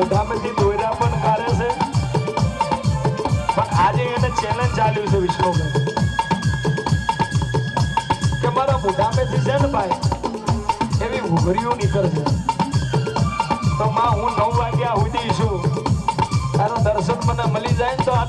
મોઢામાંથી દોયરા પણ કાઢે છે. પણ આજે એને ચેલેન્જ ચાલ્યું છે વિષ્ણુભાઈ કે મારા મોઢામાંથી છે ને ભાઈ, એવી ઉઘરીઓ નીકળશે. તો માં હું નવ વાગ્યા સુધી છું. તારો દર્શન મને મળી જાય ને તો આ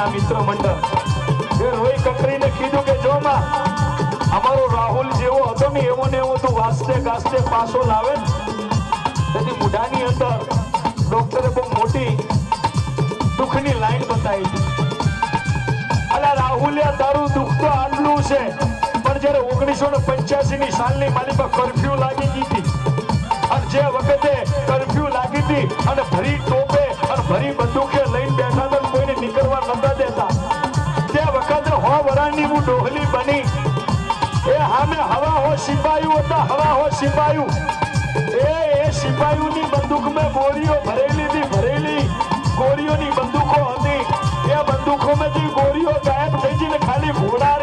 જોગણીના મિત્ર મંડળ. જે રોઈ કકરીને કીધું કે જો માં, અમારો રાહુલ જેવો હતો ને, એવો ને એવો તું વાસતે ગાસ્તે પાછો લાવે તેથી મુઢાની અંદર ડોક્ટરે બહુ મોટી દુઃખની લાઈન બતાવી હતી અલા, રાહુલે તારું દુઃખ તો આટલું છે, પણ જ્યારે ઓગણીસો ને પંચ્યાસી ની સાલની માલિકા કરફ્યુ લાગી ગઈ હતી, અને જે વખતે કર્ફ્યુ લાગી હતી, અને ભરી ટોપે અને ભરી બંદૂકે લઈને બેઠા હો હું ડોહલી બની. એ હામે હવા હો સિપાયું હતા હવા હો સિપાયું એ એ સિપાહીઓની બંદૂક મેં ગોળીઓ ભરેલી હતી, ભરેલી ગોળીઓની બંદૂકો હતી. એ બંદૂકોમાંથી ગોળીઓ ગાયબ થઈ જઈને ખાલી ઘોડા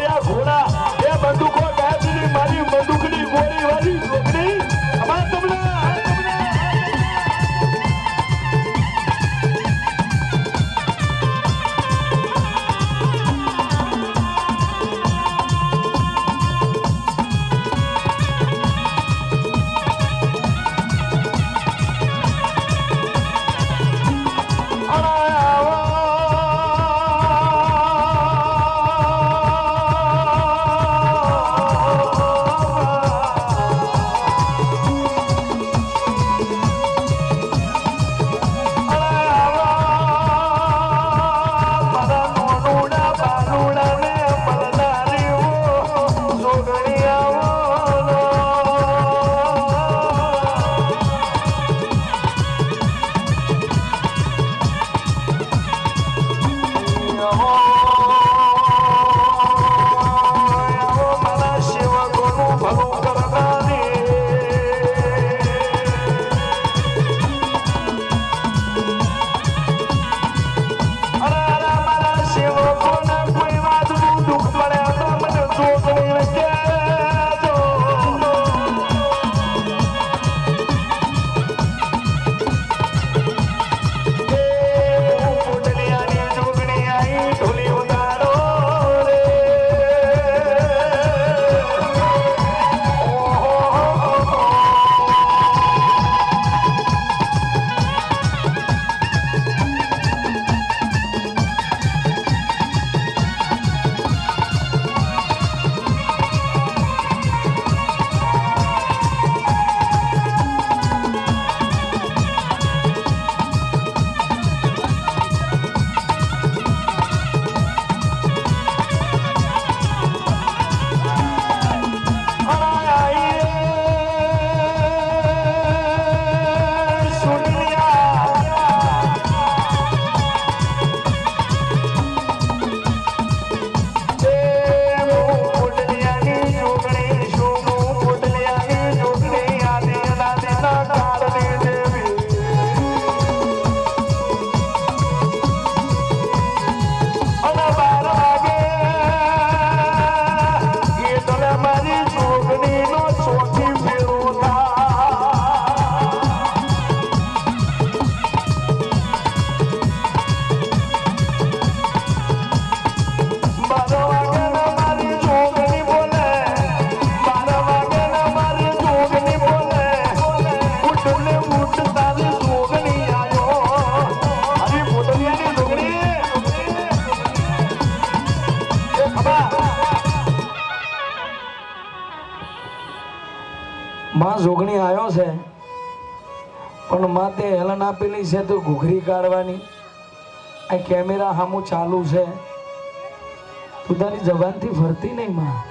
માં જોગણી આવ્યો છે. પણ માં તે હેલન આપેલી છે તો ઘૂઘરી કાઢવાની. આ કેમેરા સામું ચાલુ છે. તું તારી જવાનથી ફરતી નહીં, માં.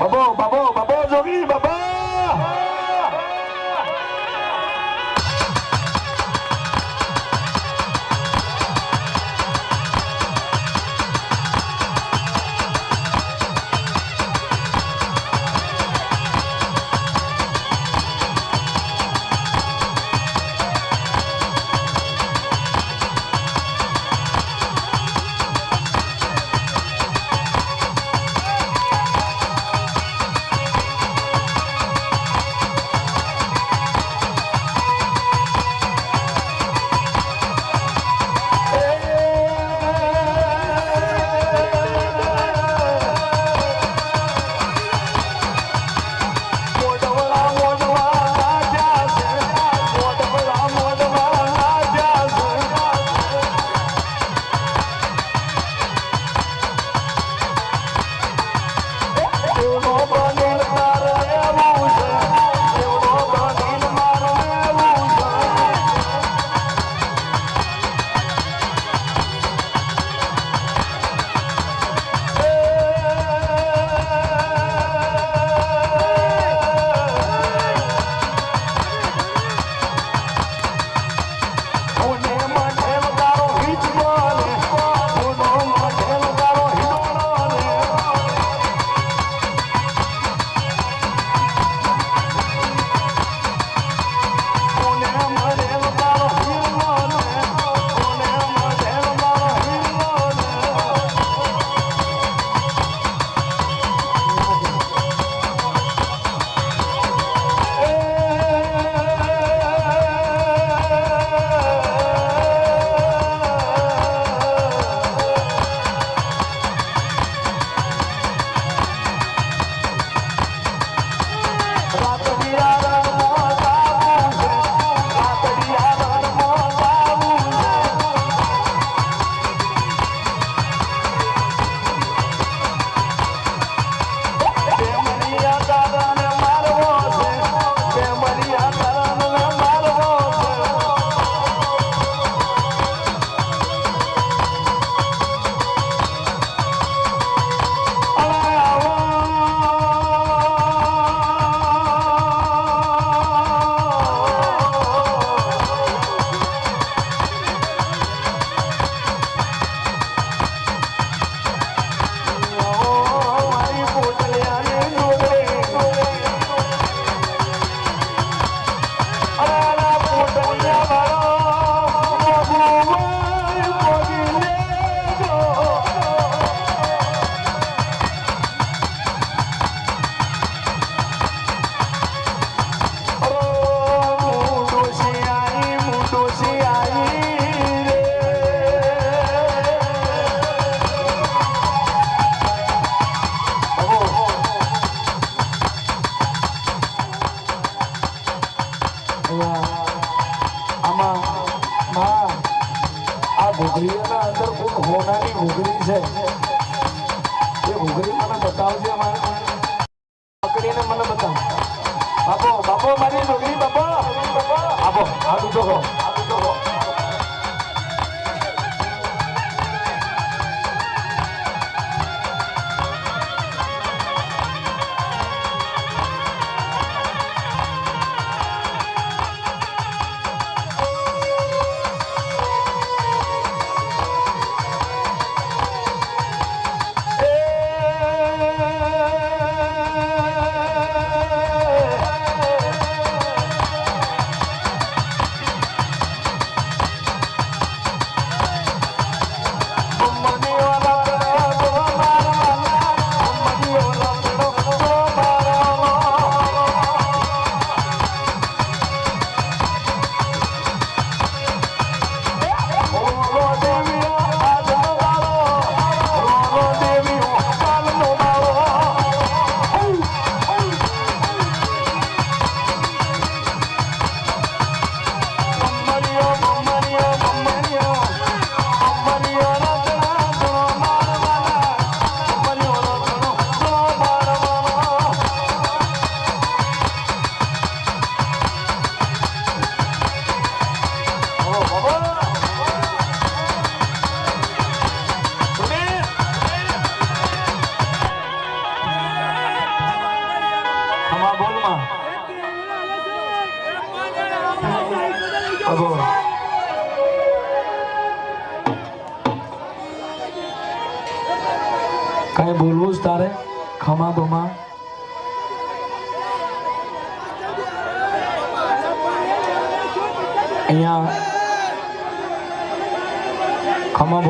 బాబో బాబో મોઢાની ઘૂંઘરી છે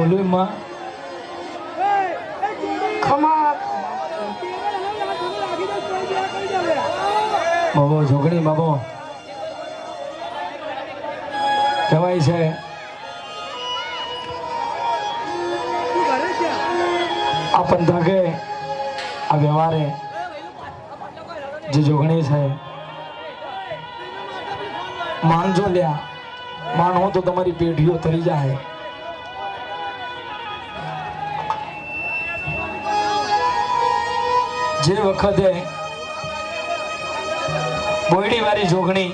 બોલું માં ખમા બાબો છોકરી બાબો કહેવાય છે આ પંથકે આ વ્યવહારે જે જોગણી છે માનજો લ્યા માનો તો તમારી પેઢીઓ તરી જાય જે વખતે બોયડી વાળી જોગણી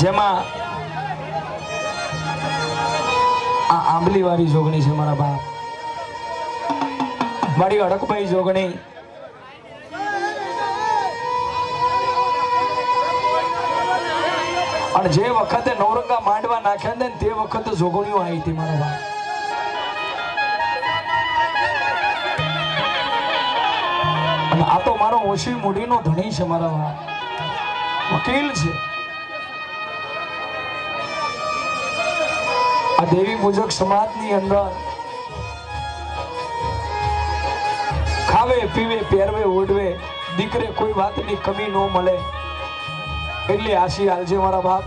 જેમાં આ આંબલી વાળી જોગણી છે મારા બાપ. મારી અડકભાઈ જોગણી. અને જે વખતે નવરંગા માંડવા નાખ્યા ને તે વખતે જોગણીઓ આવી હતી મારા બાપ. ઓછી મૂડીનો ધણી છે મારા વકીલ છે. આ દેવી પૂજક સમાજની અંદર ખાવે, પીવે, પહેરવે, ઓઢવે, દીકરે કોઈ વાતની કમી ન મળે. એટલી આશી હાલજે મારા બાપ.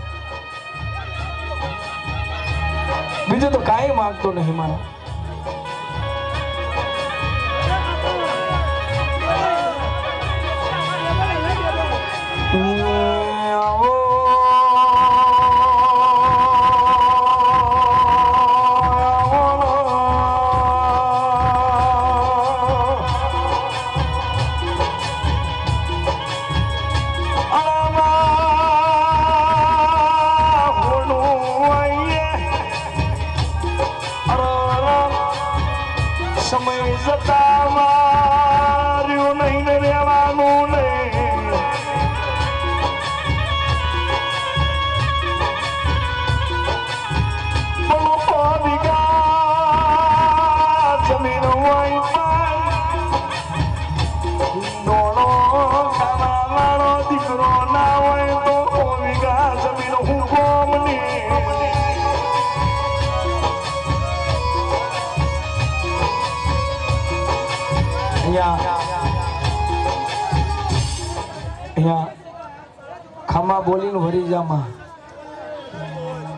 બીજું તો કાંઈ માંગતો નહીં મારો.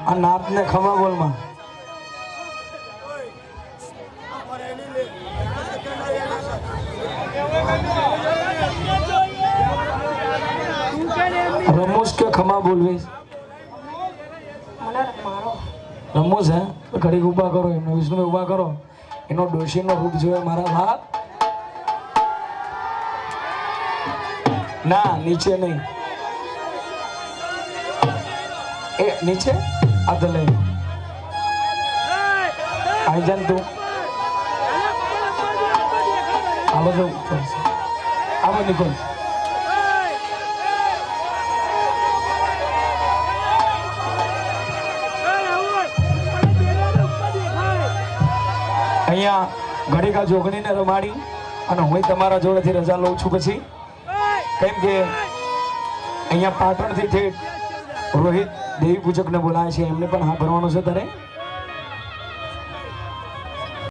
આ નાતને ખમા બોલમાં. રમૂજ કે ખમા બોલવી? મને હે? ઘડીક ઊભા કરો, એમને વિષ્ણુ ઊભા કરો. એનો ડોશીનો રૂપ જોયો મારા બાપ. ના, નીચે નહીં. એ, નીચે? બધું ઉપર છે. આવો નિકોલ અહીંયા ઘડીકા જોગણીને રમાડી અને હું તમારા જોડેથી રજા લઉં છું પછી. કેમ કે અહીંયા પાટણથી રોહિત દેવી પૂજકને બોલાવે છે એમને પણ હા ભરવાનો છે તારે.